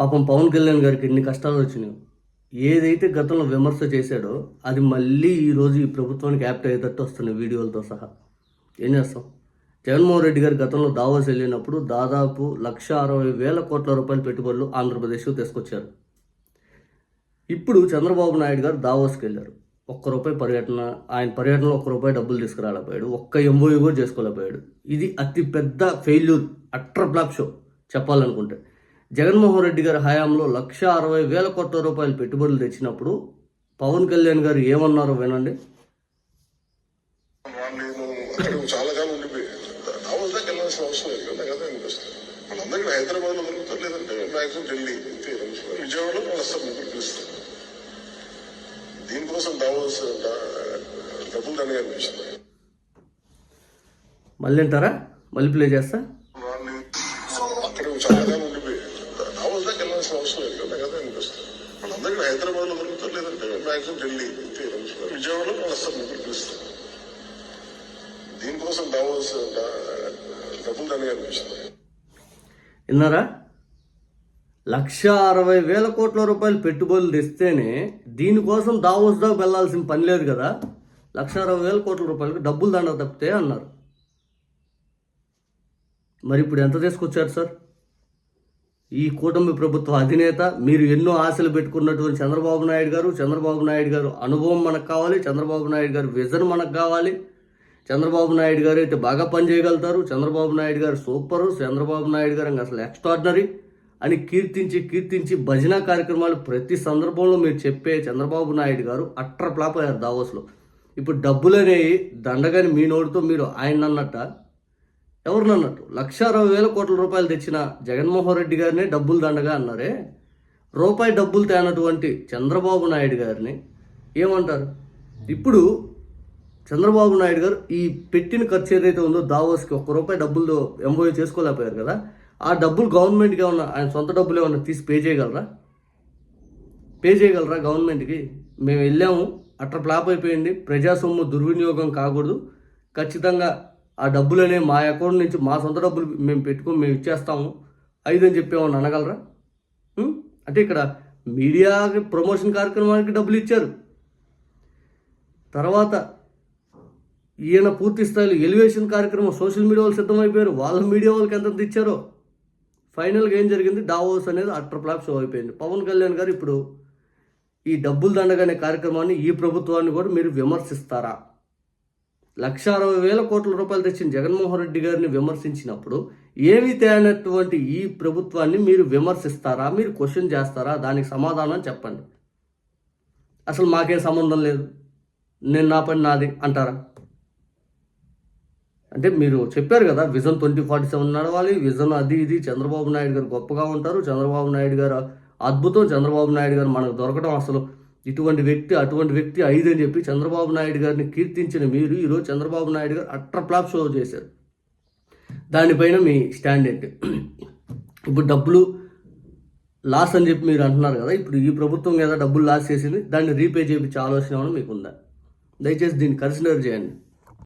పాపం పవన్ కళ్యాణ్ గారికి ఎన్ని కష్టాలు వచ్చినాయి. ఏదైతే గతంలో విమర్శ చేశాడో అది మళ్ళీ ఈరోజు ఈ ప్రభుత్వానికి యాప్ట్ అయ్యేటట్టు వస్తున్నాయి వీడియోలతో సహా. ఏం చేస్తాం? జగన్మోహన్ రెడ్డి గారు గతంలో దావోస్ వెళ్ళినప్పుడు దాదాపు లక్ష అరవై వేల కోట్ల రూపాయల పెట్టుబడులు ఆంధ్రప్రదేశ్కు తీసుకొచ్చారు. ఇప్పుడు చంద్రబాబు నాయుడు గారు దావోస్కి వెళ్ళారు. ఒక్క రూపాయి పర్యటన ఆయన పర్యటనలో ఒక్క రూపాయి డబ్బులు తీసుకురాలేకపోయాడు. ఒక్క ఎంఓయూ కూడా చేసుకోలేకపోయాడు. ఇది అతిపెద్ద ఫెయిల్యూర్ అట్ర బ్లాక్ షో చెప్పాలనుకుంటే. జగన్మోహన్ రెడ్డి గారి హయాంలో లక్ష అరవై వేల కోట్ల రూపాయలు పెట్టుబడులు తెచ్చినప్పుడు పవన్ కళ్యాణ్ గారు ఏమన్నారో వినండి. చాలా కాలం వెళ్ళాల్సిన అవసరం లేదు కదా కదా అనిపిస్తుంది. వాళ్ళందరికీ హైదరాబాద్లో దొరుకుతారు లేదంటే మాక్సిమం ఢిల్లీ అంతే విజయవాడలో వాళ్ళు వస్తారు ముగ్గురు పిలుస్తారు. దీనికోసం దావోస్ డబ్బులు దండగా అనిపిస్తుంది మళ్ళీ అంటారా మళ్ళీ ప్లే చేస్తా? అవసరం కదా అనిపిస్తుంది వాళ్ళందరికీ హైదరాబాద్లో దొరుకుతారు లేదంటే మ్యాక్సిమం ఢిల్లీ విజయవాడలో వస్తారు ముగ్గురు పిలుస్తారు దీనికోసం దావోస్ డబ్బులు దండగా అనిపిస్తుంది విన్నారా? లక్ష అరవై వేల కోట్ల రూపాయలు పెట్టుబడులు తెస్తేనే దీనికోసం దావోస్ దాకా వెళ్ళాల్సిన పని లేదు కదా. లక్ష అరవై వేల కోట్ల రూపాయలకు డబ్బులు దండ తప్పితే అన్నారు. మరి ఇప్పుడు ఎంత తీసుకొచ్చారు సార్? ఈ కూటమి ప్రభుత్వ అధినేత మీరు ఎన్నో ఆశలు పెట్టుకున్నటువంటి చంద్రబాబు నాయుడు గారు చంద్రబాబు నాయుడు గారు అనుభవం మనకు కావాలి చంద్రబాబు నాయుడు గారు విజన్ మనకు కావాలి. చంద్రబాబు నాయుడు గారు అయితే బాగా పనిచేయగలుగుతారు చంద్రబాబు నాయుడు గారు సూపరు చంద్రబాబు నాయుడు గారు అసలు ఎక్స్ట్రాడినరీ అని కీర్తించి కీర్తించి భజన కార్యక్రమాలు ప్రతి సందర్భంలో మీరు చెప్పే చంద్రబాబు నాయుడు గారు అట్ర ఫ్లాప్ అయ్యారు దావోస్లో. ఇప్పుడు డబ్బులనేవి దండగాని మీ నోటితో మీరు ఆయన అన్నట్ట ఎవరిని అన్నట్టు లక్ష అరవై వేల కోట్ల రూపాయలు తెచ్చిన జగన్మోహన్ రెడ్డి గారిని డబ్బులు దండగా అన్నారే? రూపాయి డబ్బులు తేనటువంటి చంద్రబాబు నాయుడు గారిని ఏమంటారు? ఇప్పుడు చంద్రబాబు నాయుడు గారు ఈ పెట్టిన ఖర్చు ఏదైతే ఉందో దావోస్కి ఒక్క రూపాయి డబ్బులు ఎంబోయ్ చేసుకోలేకపోయారు కదా ఆ డబ్బులు గవర్నమెంట్కి ఏమన్నా ఆయన సొంత డబ్బులు ఏమన్నా తీసి పే చేయగలరా? పే చేయగలరా గవర్నమెంట్కి? మేము వెళ్ళాము అట్లా ఫ్లాప్ అయిపోయింది ప్రజా సొమ్ము దుర్వినియోగం కాకూడదు ఖచ్చితంగా ఆ డబ్బులనే మా అకౌంట్ నుంచి మా సొంత డబ్బులు మేము పెట్టుకొని మేము ఇచ్చేస్తాము. ఐదు అని చెప్పేమని అనగలరా అంటే ఇక్కడ మీడియాకి ప్రమోషన్ కార్యక్రమానికి డబ్బులు ఇచ్చారు. తర్వాత ఈయన పూర్తి స్థాయిలో ఎలివేషన్ కార్యక్రమం సోషల్ మీడియా వాళ్ళు సిద్ధమైపోయారు. వాళ్ళ మీడియా వాళ్ళకి ఎంత ఇచ్చారో? ఫైనల్గా ఏం జరిగింది? డావోస్ అనేది అట్టర్ ఫ్లాప్ షో అయిపోయింది. పవన్ కళ్యాణ్ గారు ఇప్పుడు ఈ డబ్బులు దండగనే కార్యక్రమాన్ని ఈ ప్రభుత్వాన్ని కూడా మీరు విమర్శిస్తారా? లక్ష అరవై వేల కోట్ల రూపాయలు తెచ్చిన జగన్మోహన్ రెడ్డి గారిని విమర్శించినప్పుడు ఏమి తేనటువంటి ఈ ప్రభుత్వాన్ని మీరు విమర్శిస్తారా? మీరు క్వశ్చన్ చేస్తారా? దానికి సమాధానం చెప్పండి. అసలు మాకేం సంబంధం లేదు. నేను నా పని నాది అంటారా? అంటే మీరు చెప్పారు కదా విజన్ ట్వంటీ ఫార్టీ సెవెన్ నడవాలి విజన్ అది ఇది చంద్రబాబు నాయుడు గారు గొప్పగా ఉంటారు చంద్రబాబు నాయుడు గారు అద్భుతం చంద్రబాబు నాయుడు గారు మనకు దొరకడం అసలు ఇటువంటి వ్యక్తి అటువంటి వ్యక్తి ఐదు అని చెప్పి చంద్రబాబు నాయుడు గారిని కీర్తించిన మీరు ఈరోజు చంద్రబాబు నాయుడు గారు అట్ర ఫ్లాప్ షో చేశారు. దానిపైన మీ స్టాండ్ ఏంటి? ఇప్పుడు డబ్బులు లాస్ అని చెప్పి మీరు అంటున్నారు కదా ఇప్పుడు ఈ ప్రభుత్వం ఏదో డబ్బులు లాస్ చేసింది దాన్ని రీపే చేయించే ఆలోచన మీకు ఉందా దయచేసి దీన్ని కన్సిడర్ చేయండి.